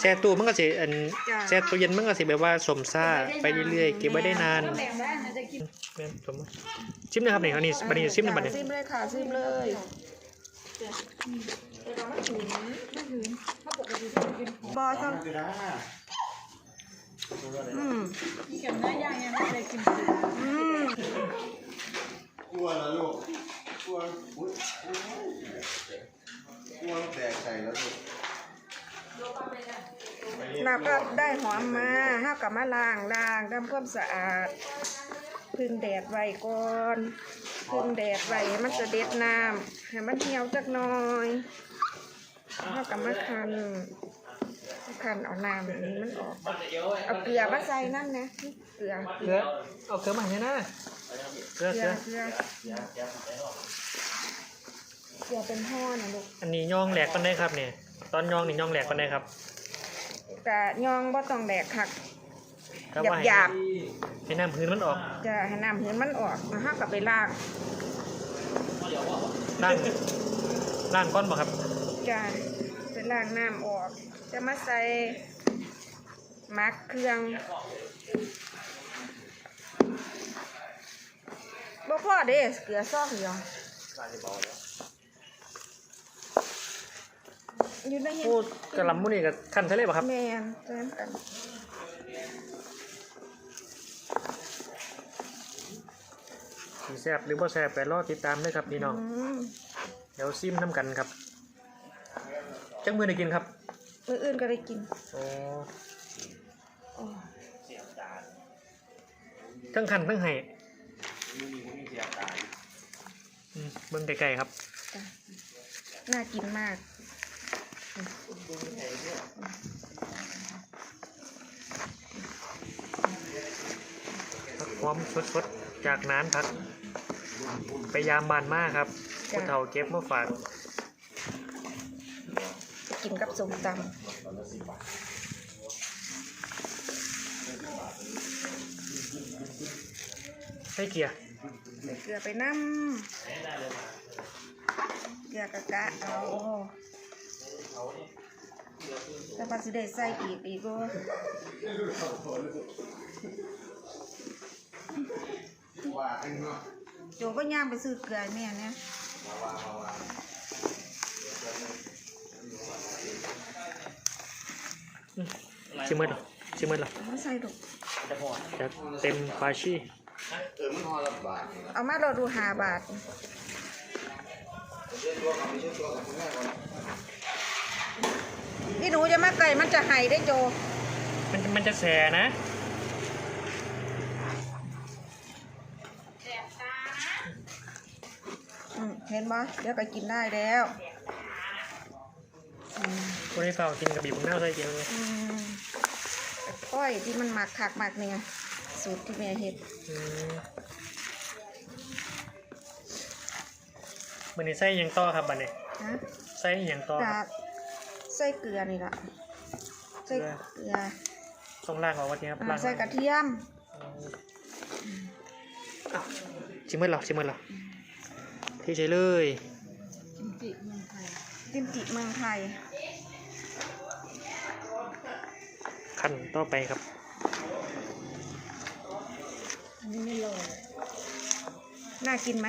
แช่ตู้มันก็สิอันจ้ะแช่ตู้เย็นมันก็สิแบบว่าสมซ่าไปเรื่อยๆเก็บไว้ได้นานแบ่งได้นะจะกินแม่นสมชิมนะครับนี่อันนี้บัดนี้ชิมนะบัดนี้ซิมเลยค่ะซิมเลยบอต้องอืมกินกับเนื้อย่างยังไม่ได้กินอืมกลัวแล้วลูกกลัวอุ๊ยกลัวแตกใส่แล้วลูก เราก็ได้หอมมาห้ากับมาล้างล้างทำความสะอาด พึ่งแดดไว้ก่อน พึ่งแดดไว้ให้มันจะเด็ดน้ำให้มันเหี่ยวจักหน่อยห้ากับมาคันคันเอาน้ำนี้มันออก เอาเกลือมาใส่นั่นนะเกลือ เกลือเอาเกลือมาให้นะเกลือเกเกลืลืออเกลือเกลือเป็นห่อนะลูก อันนี้ย่องแหลกกันได้ครับเนี่ย ตอนย่องนี่ย่องแหลกกันได้ครับแต่ย่องบ่ต้องแดกคักครับหยาบว่าหยาบ ให้น้ำพื้นมันออกๆจะให้น้ำเห็นมันออกมาห้ากับไปล้างล่างล่างก้อนบ่ครับจะไปล้างน้ำออก จะมาใส่หมักเครื่องบ่พอเด้เกลือซอกเดียว อยู่ในเห็นพูดกระหลำมุนี่กับขั้นทะเลบ่ครับ แมนเติมกันสีแซ่บหรือบ่แซ่บไปรอติดตามเลยครับพี่น้องอืมเดี๋ยวซิมน้ำกันครับ จังมือได้กินครับมื้ออื่นก็ได้กินโอ้อ๋อทั้งคันทั้งไห้อืมเบิ่งไกลๆครับ จ้ะน่ากินมาก ผักหอมสดๆจากนานพักไปยามบานมากครับจ้ะผู้เฒ่าเก็บมาฝากกินกับส้มตให้เกียร์ำใส่เกลือไปน้ำเกลือกะกะเอา แต่พอสิได้ใส่อีกอีกก็ว่าอันเนาะโจก็ย่างไปซื้อเกลือให้แม่เนี่ยชิมเมดเหรอชิมเมดเหรอเอามาใส่ลูกจากเต็มปาชีเออมันห่อละบาทเอามาเราดูหาบาทเชื่อตัวกับไม่เชื่อตัวกับคุณแม่ก่อน นี่หนูจะมาไก่มันจะไห้ได้โจ มันมันจะแสนะอืมเห็นไหมเดี๋ยวก็กินได้แล้วอืมคนที่เฝ้ากินกับบีบมะนาวใส่เกียวเลยอืมก้อยที่มันหมักขักหมักเนี่ยสูตรที่แม่เฮ็ดอืมมันนี้ใส่หยังต่อครับบัดนี้นะ ใส่หยังต่อคจารักบ ใส่เกลือนี่ละใส่เกลือเกลือต้องล่างออกวันนี้ครับอ่าล่างใส่กระเทียมอ้าวชิมเมดเหรอชิมเมดเหรอที่ใช้เลยกิมจิเมืองไทยขั้นต่อไปครับ อันนี้ไม่ลอยน่ากินไหม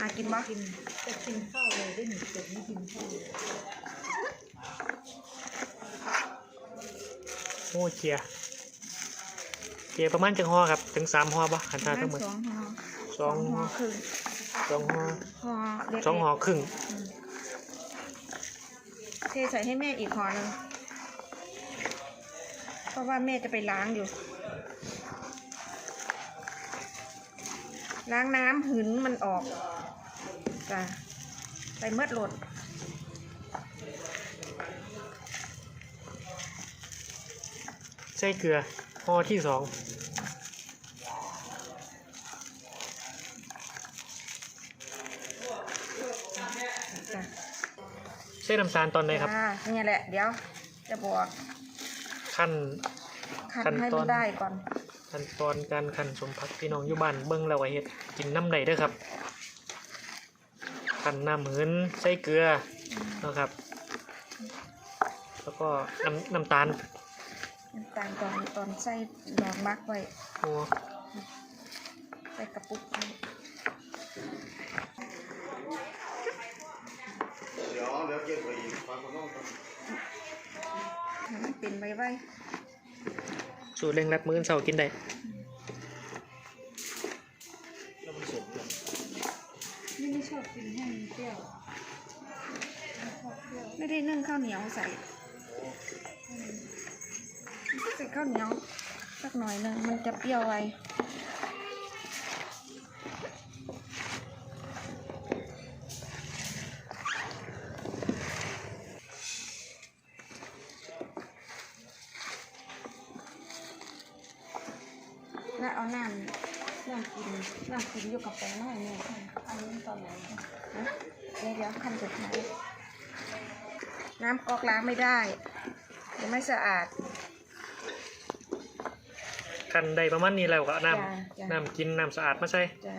น่ากินบ่กินจะกินข้าวเลยได้หนึ่งจุดไม่กินข้าว โอ้เกียร์เกียร์ประมาณจังห่อครับถึงสามห่อปะขันตาทั้งหมดสองห่อสองห่อครึ่งสองห่อห่อเล็กๆสองห่อครึ่งเทใส่ให้แม่อีกห่อหนึงเพราะว่าแม่จะไปล้างอยู่ ล้างน้ำหืนมันออกจ้ะใส่เมืดโหลด ใส่เกลือห่อที่สองจ้ะใส่น้ำตาลตอนไหนครับจ้าเนี่ยแหละ เดี๋ยว จะบอกขั้น คั้นขั้นให้ตมัอนนได้ก่อน ขั้นตอนการขั้นสมพักพี่น้องอยู่บ้านเบิ้งแล้วก็เฮ็ดกินน้ำใดเด้อครับขั้นน้ำหืนใส่เกลือเนาะครับตแล้วก็น้ำน้ำตาล น้ำตาลตอนตอนใส่ดอกมักไว้โอ้ใส่กระปุกไว้เดี๋ยวเดี๋ยวเก็บไปอีกฟังคนน้องก่อนให้มันเป็นไว้ไว้สูตรเร่งรัดมื้อเสาร์กินได้แล้วมันสมเลยนี่ไม่ชอบกินแห้งเปรี้ยวไม่ได้นึ่งข้าวเหนียวใส่ ใส่ข้าวเหนียวสักหน่อยหนึงมันจะเปรี้ยวไวแล้วเอาน้ำน้ำกินน้ำกินอยู่กับแป้งหน่อยเนี่ยอันนี้ตอนไหนนะเดี๋ยวเดี๋ยวขั้นสุดท้ายน้ำกอกล้างไม่ได้เดี๋ยวไม่สะอาด กันได้ประมาณนี้แล้วก็เอาน้จ้ะจ้ะำน้ำกินน้ำสะอาดมาใส่จะ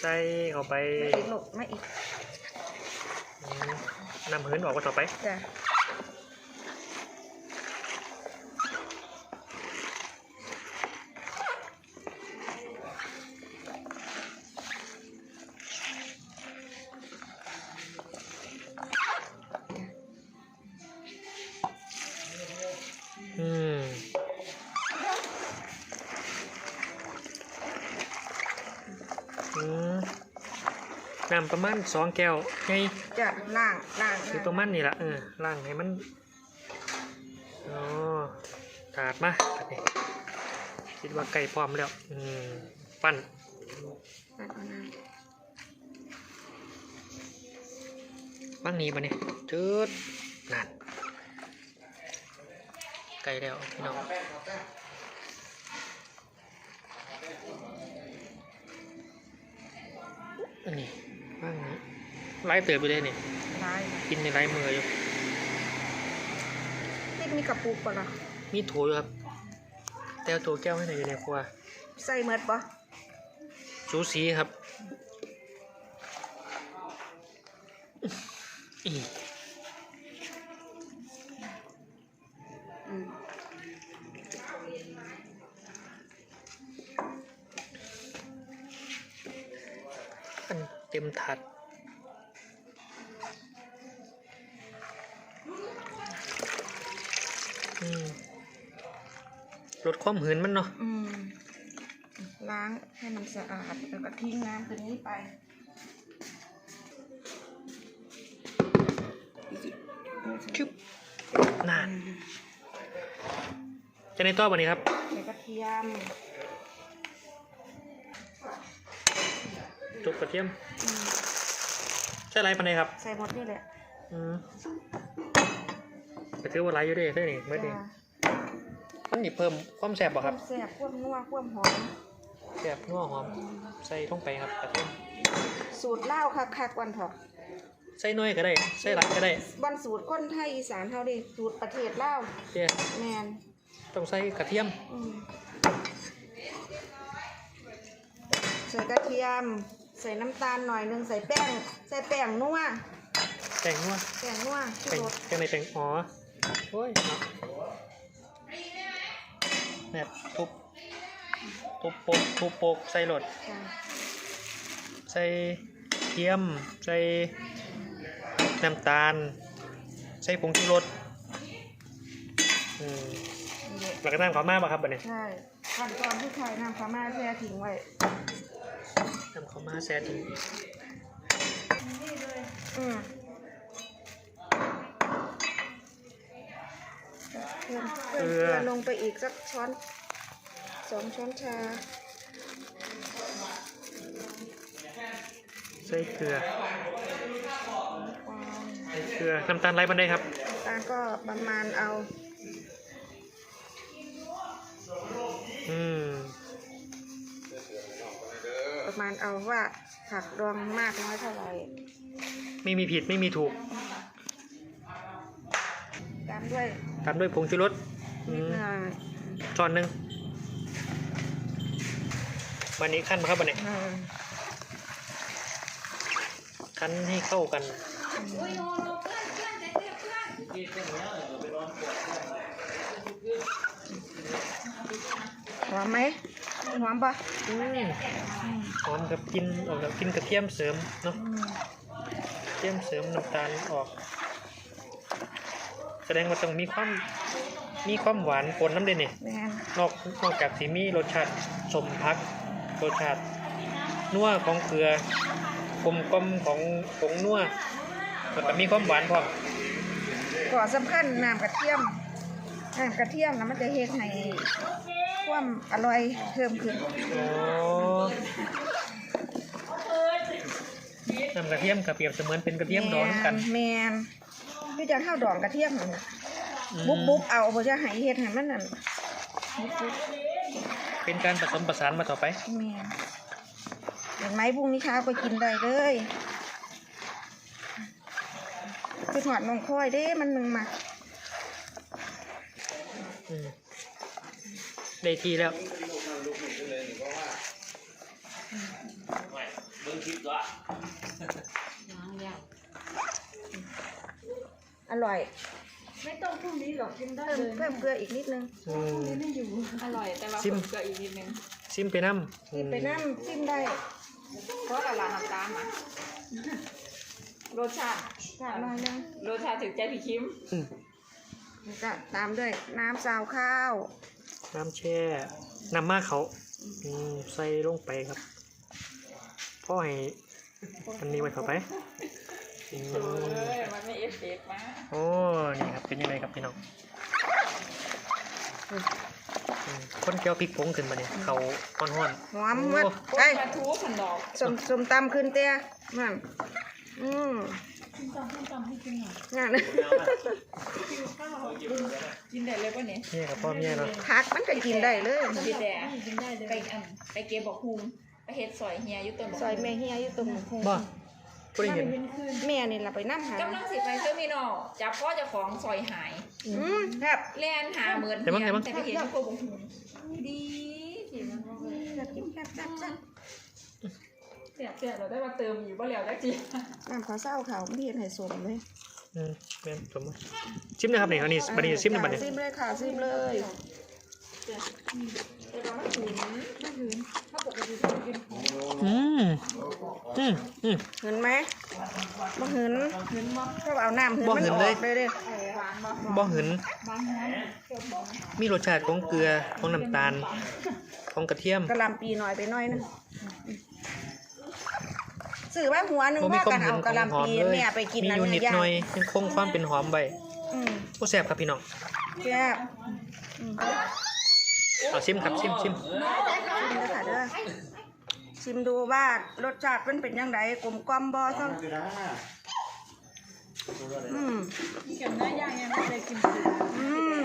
ใส่เข้าไปไม่อีกหลบไม่อีกอืมน้ำเหินออกมาต่อไปจะ น้ำประมาณสองแก้วไงจะล่างล่างคือประมาณนี้ละเออล่างให้มันอ๋อถาดมาอันนี้คิดว่าไก่พร้อมแล้วอืมปั้นล่างเอาน้บ้างนี้ปะเนี่ยจืดนั่นไก่แล้วพี่น้องอันนี้บ้างนี้ ไล่เติบไปเลยนี่ำลายกินในไล่มืออยู่นี่มีกระปุกป่ะล่ะมีโถอยู่ครับ แต่เอาโถแก้วให้หน่อยอยู่ในครัว ใส่เมดป่ะสูสีครับอีอืมอันเต็มถาด ลดความหืนมันเนาะอืมล้างให้มันสะอาดแล้วก็ทิ้งน้ำตัวนี้ไปชึบนานจะในต้อวันนี้ครับใส่กระเทียมจุกกระเทียมอืมใช่ไรปันไหนครับ ใส่หมดนี่แหละอืมไปถือว่าไรอยู่เด้วยใช่นี่เมื่อนี้จ้ะ มันนี่เพิ่มความแสบบ่คครัวาบมแซ่บความนัวความหอมแสบนัวหอมใส่ลงไปครับกระเทียมสูตรเล่าวคักๆวันเถอะใส่น้อยก็ได้ ใส่หลักก็ได้วันสูตรคนไทยอีสานเท่าดิสูตรประเทศเล่าวเจ้แมนต้องใส่กระเทียมอืมใส่กระเทียม ใส่น้ำตาลหน่อยหนึงใส่แป้ง ใส่แป้งนัวแป้งนัวแป้งนัวที่แป้งรสแป้งในแป้งอ๋อโอ้ยเนาะ แบบทุบทุบโปกทุบโปกใส่รถจ้ะใส่เทียม ใส่น้ำตาล ใส่ผงชูรสอืมนี่แหละแล้วก็น้ำขาวมากป่ะครับบัดนี้ใช่ขั้นตอนที่ไทยน้ำพม่าแช่ทิ้งไว้น้ำขาวมาแซ่ถึงอืมเพิ่มเพิ่มเก ลือลงไปอีกสักช้อนสองช้อนชา ใส่เกลือความใส่เกลือน้ำตาลไรบันไดครับน้ำตาลก็ประมาณเอา อืม ประมาณเอาว่าผักดองมากน้อยเท่าไหร่ ไม่มีผิดไม่มีถูก ตามด้วย ตามด้วยผงชูรสอื นิดมหน่อยช้อนหนึ่งวันนี้ขั้นมาครับวันนี้อืมขั้นให้เข้ากันหอมไหมหอมปะอืมหอมกับกินออกกับกินกระเทียมเสริมเนาะกระเทียมเสริมน้ำตาลออก แสดงว่าต้องมีความ มีความหวานปนน้ำเด่นนี่แม่นนอกนอกจากสีมีรสชาติสมพัก รสชาตินัวของเกลือกลมกลมของผงนัวแล้วก็มีความหวานพร้อมก่อสำคัญน้ำกระเทียมน้ำกระเทียมนะมันจะเฮ็ดให้ความอร่อยเพิ่มขึ้นโอ้น้ำกระเทียมกับเปรียบเสมือนเป็นกระเทียมดองกัน แมนพี่จะข้าวดองกระเทียมนั่นน่ะอืม บุ๊บบุ๊บเอาบ่จะให้เฮ็ดให้มันนั่นบุ๊บบุ๊บเป็นการผสมผสานมาต่อไปแมนเห็นไหมพรุ่งนี้เช้าก็กินได้เลยคือหอดนงค่อยเด้มันมึงมาอืมได้ทีแล้ว อร่อย ไม่ต้องพรุ่งนี้หรอกกินได้เพิ่มเลยเพิ่มเกลืออีกนิดนึงอืมไม่อยู่อร่อยแต่ว่าซิมเกลืออีกนิดนึงซิมไปน้ำกินไปน้ำจิ้มได้เพราะกับร้านน้ำตาลอะรสชาติจานหน่อยนึงรสชาติถึงใจพี่คิมอืมแล้วก็ตามด้วยน้ำซาวข้าว น้ำแช่น้ำมากเขาอืมใส่ลงไปครับพ่อให้อันนี้ไว้เข้าไป อืมเออมันไม่เอฟเฟกต์มากโอ้นี่ครับเป็นยังไงครับพี่น้องอืมคนเกี่ยวพริกผงขึ้นมาเนี่ยเขาห้อนห้อนหอมหมดโอ้โอ้ไปยปลาทูสันดอกสมสมตำขึ้นเตี้ยนั่นอืมกินตำส้มตำให้กินหน่อยนั่นกินได้เลยป่ะเนี่ยๆนี่ครับพ่อเมียเนาะผักมันก็กินได้เลยพี่แต่กินได้เลยไปอันไปเก็บบอกฮุงไปเฮ็ดซอยเฮียอยู่ต้นบอกซอยแม่เฮียอยู่ตรงหง บ่ผู้ได้เห็นแม่นี่เราไปนั่งหากำลังสิไปเซอร์มินอลจับพ่อเจ้าของซอยหาย อืมครับแล่นหาเหมือนเดี๋ยวมั้งเดี๋ยวมั้งแต่ไปเห็นพวกบอกฮุงดีสิมันบอกเลยอยากกินแซ่บแซ่บแซ่บเสียเสียเราได้มาเติมอยู่บ่แล้วจักจีน้ำข้าวเศร้าเขาไม่เห็นให้สมเลยอืมแม่นสมมติชิมนะครับนี่อันนี้บัดนี้ชิมนะบัดนี้ ซิมเลยค่ะซิมเลยแต่ว่ามันถึงมันถ้าปกติจะกินของอืมอืมอืม เห็นไหมบ่เห็นเห็นบ่ก็เอาน้ำบ่เห็นเลยกเลยเด้หวานบ่หืนมีรสชาติของเกลือของน้ำตาล ของกระเทียม กระหลำปีหน่อยไปหน่อยนึงสื่อว่าหัวหนึ่งบ่มีพ่อความกันเห็นเอาขกระงหหอลำมปีเลยแม่ไปกินมีนั่อนยู่นิดย่างหน่อยยังคงความเป็นหอมไว้อืมโอ้แซ่บครับพี่น้อง แซ่บอืม เอาชิมครับชิมชิมชิมเด้อค่ะเด้อชิมดูว่ารสชาติมันเป็นยังไงกลมกล่อมบ่ซ้ำอืมำกินกับเนื้อย่างยังไม่เคยกินเลยอืม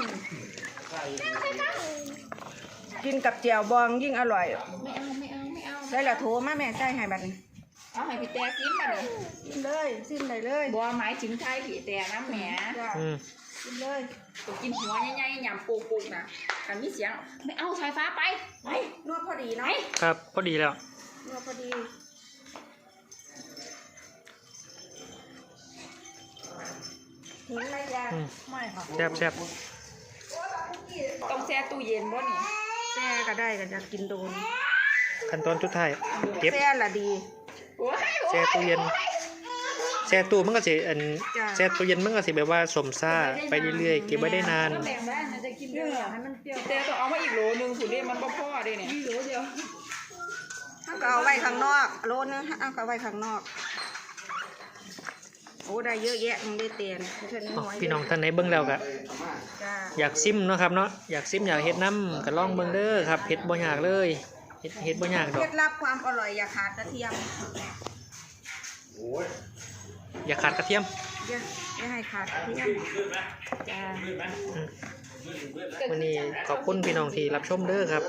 กินกับเจียวบองยิ่งอร่อย ไม่เอาไม่เอาไม่เอาได้ละโทรมาแม่ใส่ให้บัดนี้เอาให้พี่แต่ซิมมาเลยชิมเลยชิมได้เลยบัวหมายถึงไทยพี่แต่น้ำแหม จ้ะอืมชิมเลยตัวกินหัวใหญ่ๆยำปูปูนะกันมีเสียง ไม่เอาสายฟ้าไปไปนวดพอดีไปเนาะครับพอดีแล้วนวดพอดีหินไหมยาอืมไม่ค่ะแซ่บแซ่บต้องแช่ตู้เย็นบ่นี่แซ่ก็ได้ก็จะกินโดน ขั้นตอนสุดท้ายเก็บแซ่ละดีโอ้ยแช่ตู้เย็นแช่ตู้มันก็สิอันจ้ะแช่ตู้เย็นมันก็สิแบบว่าสมซ่าไปเรื่อยๆเก็บไว้ได้นาน แบ่งได้นะจะกินเนื้อให้มันเปรี้ยวพี่แต่ต้องเอามาอีกโหลนึงสุดเรียมันบ่พอเด้เนี่ยมีโหลเดียวเอาก็เอาไว้ข้างนอกโลนึงเอาก็เอาไว้ข้างนอกโอ้ได้เยอะแยะมึงได้เตียนเพิ่นอ๋อน้อยพี่น้องท่านไหนเบิ่งแล้วก็จ้าอยากซิมเนาะครับเนาะอยากซิมอยากเฮ็ดน้ำก็ลองเบิ่งเด้อครับเฮ็ดบ่ยากเลยเฮ็ดเฮ็ดบ่ยากดเคอล็กดลับความอร่อยอย่าขาดกระเทียมโอ้ย อย่าขาดกระเทียมอย่าอย่าให้ขาดกระเทียมจ้าวันนี้ขอบคุณพี่น้องที่รับชมเด้อครับ